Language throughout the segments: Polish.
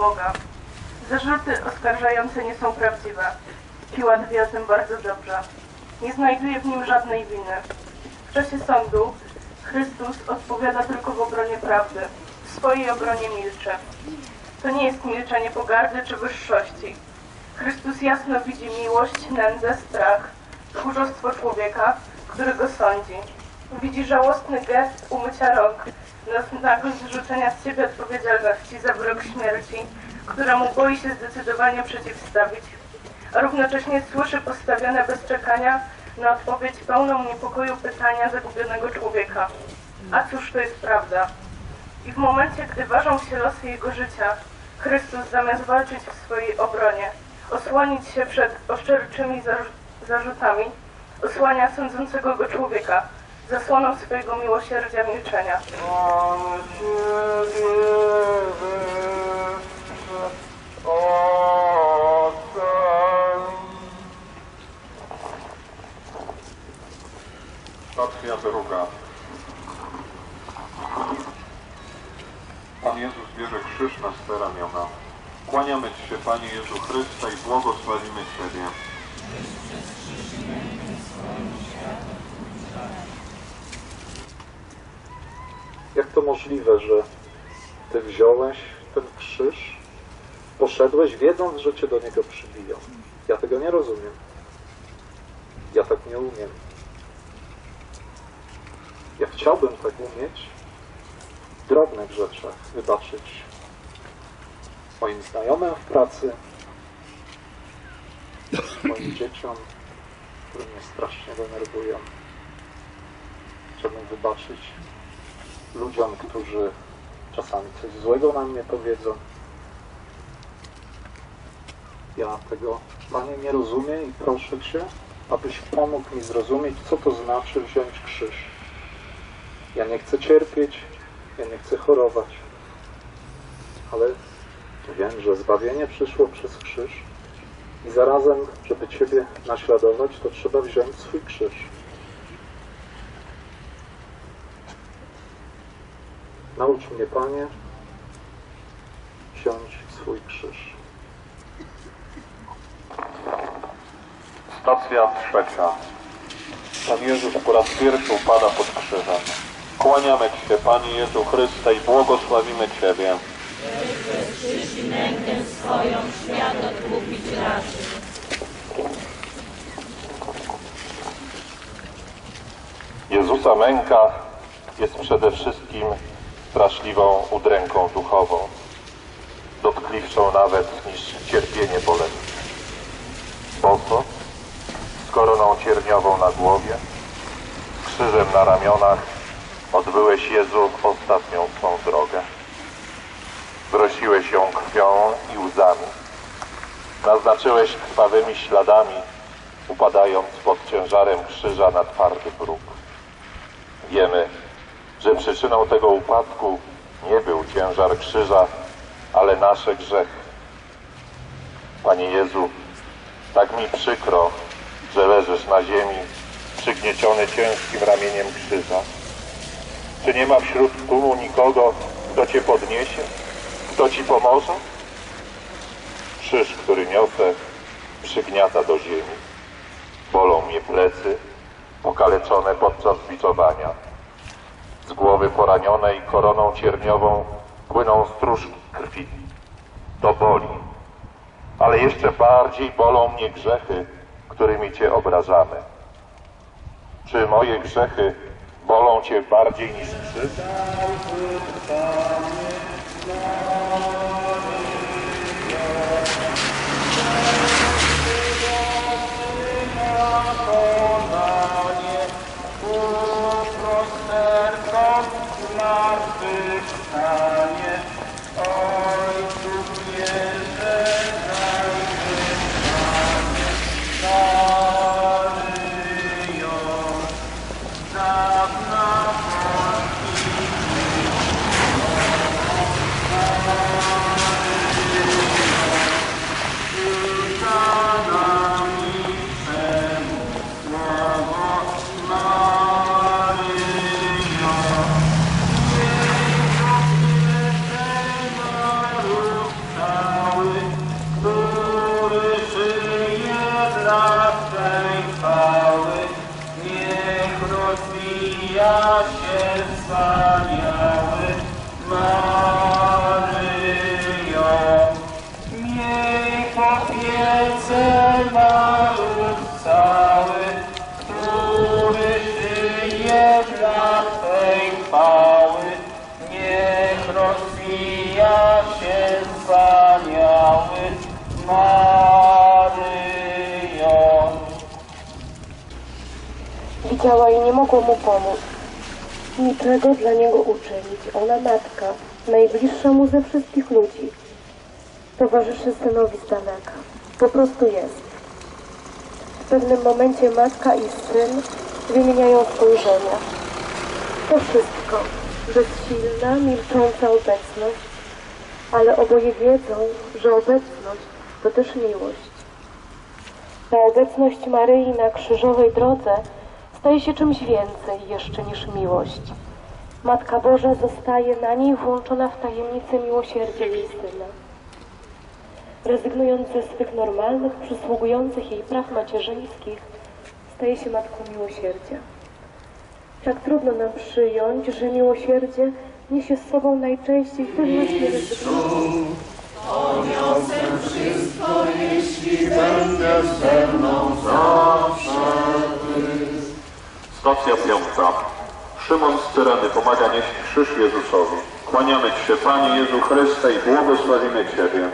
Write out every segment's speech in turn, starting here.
Boga. Zarzuty oskarżające nie są prawdziwe. Piłat wie o tym bardzo dobrze. Nie znajduje w nim żadnej winy. W czasie sądu Chrystus odpowiada tylko w obronie prawdy. W swojej obronie milczy. To nie jest milczenie pogardy czy wyższości. Chrystus jasno widzi miłość, nędzę, strach, tchórzostwo człowieka, który go sądzi. Widzi żałosny gest umycia rąk na znak zrzucenia z siebie odpowiedzialności za wyrok śmierci, któremu boi się zdecydowanie przeciwstawić. A równocześnie słyszy postawione bez czekania na odpowiedź pełną niepokoju pytania zagubionego człowieka. A cóż to jest prawda? I w momencie, gdy ważą się losy jego życia, Chrystus zamiast walczyć w swojej obronie, osłonić się przed oszczerczymi zarzu- zarzutami, osłania sądzącego go człowieka, zasłoną swojego miłosierdzia milczenia. Stacja druga. Pan Jezus bierze krzyż na swe ramiona. Kłaniamy Ci się, Panie Jezu Chryste, i błogosławimy Ciebie. To możliwe, że Ty wziąłeś ten krzyż, poszedłeś wiedząc, że Cię do niego przybiją? Ja tego nie rozumiem. Ja tak nie umiem. Ja chciałbym tak umieć w drobnych rzeczach wybaczyć moim znajomym w pracy, moim dzieciom, które mnie strasznie denerwują. Chciałbym wybaczyć ludziom, którzy czasami coś złego na mnie powiedzą. Ja tego, Panie, nie rozumiem i proszę Cię, abyś pomógł mi zrozumieć, co to znaczy wziąć krzyż. Ja nie chcę cierpieć, ja nie chcę chorować, ale wiem, że zbawienie przyszło przez krzyż i zarazem, żeby Ciebie naśladować, to trzeba wziąć swój krzyż. Naucz mnie, Panie, wziąć swój krzyż. Stacja trzecia. Pan Jezus po raz pierwszy upada pod krzyżem. Kłaniamy Ci się, Panie Jezu Chryste, i błogosławimy Ciebie. Jezusa męka jest przede wszystkim straszliwą udręką duchową, dotkliwszą nawet niż cierpienie bolesne. Boso, z koroną cierniową na głowie, z krzyżem na ramionach, odbyłeś Jezu ostatnią swą drogę. Prosiłeś ją krwią i łzami. Naznaczyłeś krwawymi śladami, upadając pod ciężarem krzyża na twardy bruk. Wiemy, że przyczyną tego upadku nie był ciężar krzyża, ale nasze grzechy. Panie Jezu, tak mi przykro, że leżysz na ziemi, przygnieciony ciężkim ramieniem krzyża. Czy nie ma wśród tłumu nikogo, kto Cię podniesie, kto Ci pomoże? Krzyż, który niosę, przygniata do ziemi. Bolą mnie plecy, okaleczone podczas biczowania. Z głowy poranionej koroną cierniową płyną stróżki krwi. To boli. Ale jeszcze bardziej bolą mnie grzechy, którymi Cię obrażamy. Czy moje grzechy bolą Cię bardziej niż krzyż? Widziała i nie mogła mu pomóc. Niczego dla niego uczynić. Ona matka, najbliższa mu ze wszystkich ludzi. Towarzyszy synowi z daleka. Po prostu jest. W pewnym momencie matka i syn wymieniają spojrzenia. To wszystko. Bezsilna, milcząca obecność. Ale oboje wiedzą, że obecność to też miłość. Ta obecność Maryi na krzyżowej drodze staje się czymś więcej jeszcze niż miłość. Matka Boża zostaje na niej włączona w tajemnicę miłosierdzia jej Syna. Rezygnując ze swych normalnych, przysługujących jej praw macierzyńskich, staje się Matką Miłosierdzia. Tak trudno nam przyjąć, że miłosierdzie niesie z sobą najczęściej też właśnie rezygnacji. Stacja piąta. Szymon z Cyreny pomaga nieść krzyż Jezusowi. Kłaniamy Ci się, Panie Jezu Chryste, i błogosławimy Ciebie.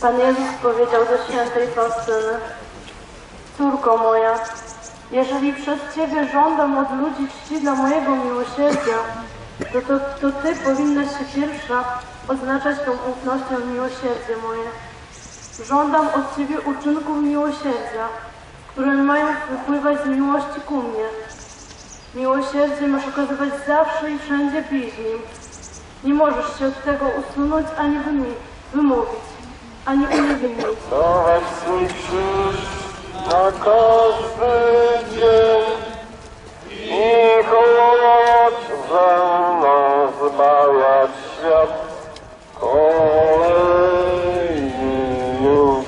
Pan Jezus powiedział do świętej Faustyny, Córko moja, jeżeli przez Ciebie żądam od ludzi czci dla mojego miłosierdzia, to, to, to Ty powinnaś się pierwsza oznaczać tą ufnością miłosierdzie moje. Żądam od Ciebie uczynków miłosierdzia, które mają wypływać z miłości ku mnie. Miłosierdzie masz okazywać zawsze i wszędzie bliźnim. Nie możesz się od tego usunąć ani wymówić, ani uniewinnić. Dawać swój krzyż na każdy dzień i chodź ze zbawiać świat. Kolejny już.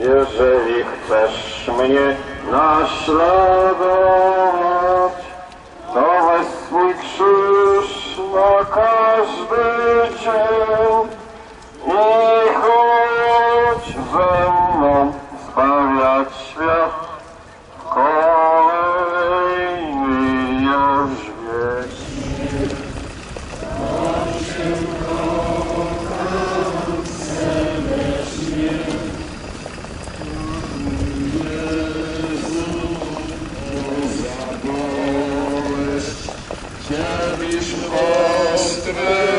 Jeżeli chcesz mnie naśladować, to weź swój krzyż na każdy dzień. Ziemisz ostry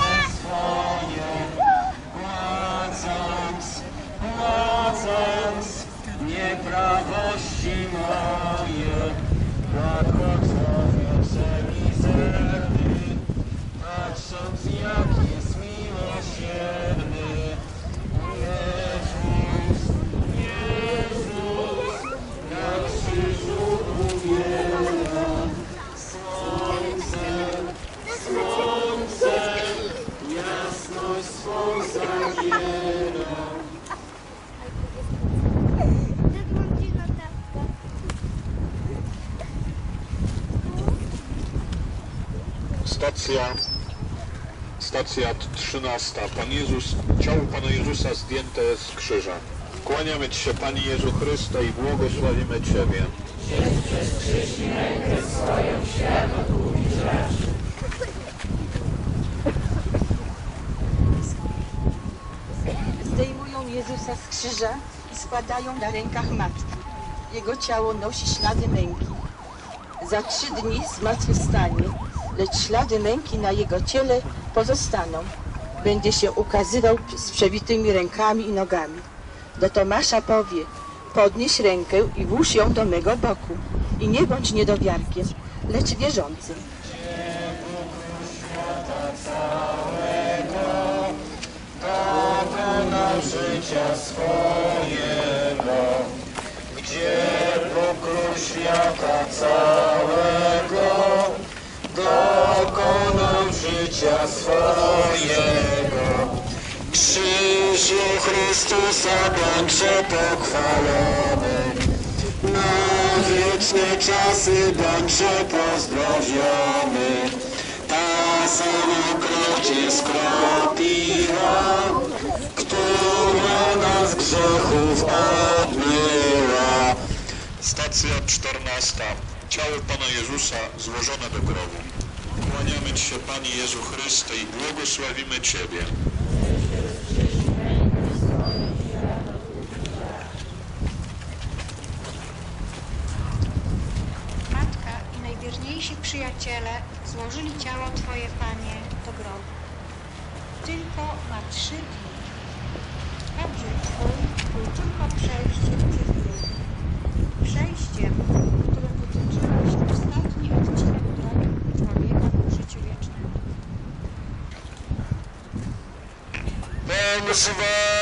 Stacja, stacja 13. Pan Jezus, ciało Pana Jezusa zdjęte z krzyża. Kłaniamy Ci się, Panie Jezu Chryste, i błogosławimy Ciebie. Zdejmują Jezusa z krzyża i składają na rękach matki. Jego ciało nosi ślady męki. Za trzy dni zmartwychwstanie, lecz ślady męki na jego ciele pozostaną. Będzie się ukazywał z przebitymi rękami i nogami. Do Tomasza powie, podnieś rękę i włóż ją do mego boku. I nie bądź niedowiarkiem, lecz wierzącym. życia swojego, gdzie pokrój świata całego dokonał życia swojego. Krzyżu Chrystusa bądźże pochwalony, na wieczne czasy bądźże pozdrowiony. Ta sama krew Cię skropiła, która nas grzechów obmyła. Stacja 14. Ciało Pana Jezusa złożone do grobu. Kłaniamy Ci się, Panie Jezu Chryste, i błogosławimy Ciebie. Matka i najwierniejsi przyjaciele złożyli ciało Twoje, Panie, do grobu. Tylko na trzy dni. Pogrzeb Twój był tylko przejściem przez grób. Przejściem, Pan z Wami.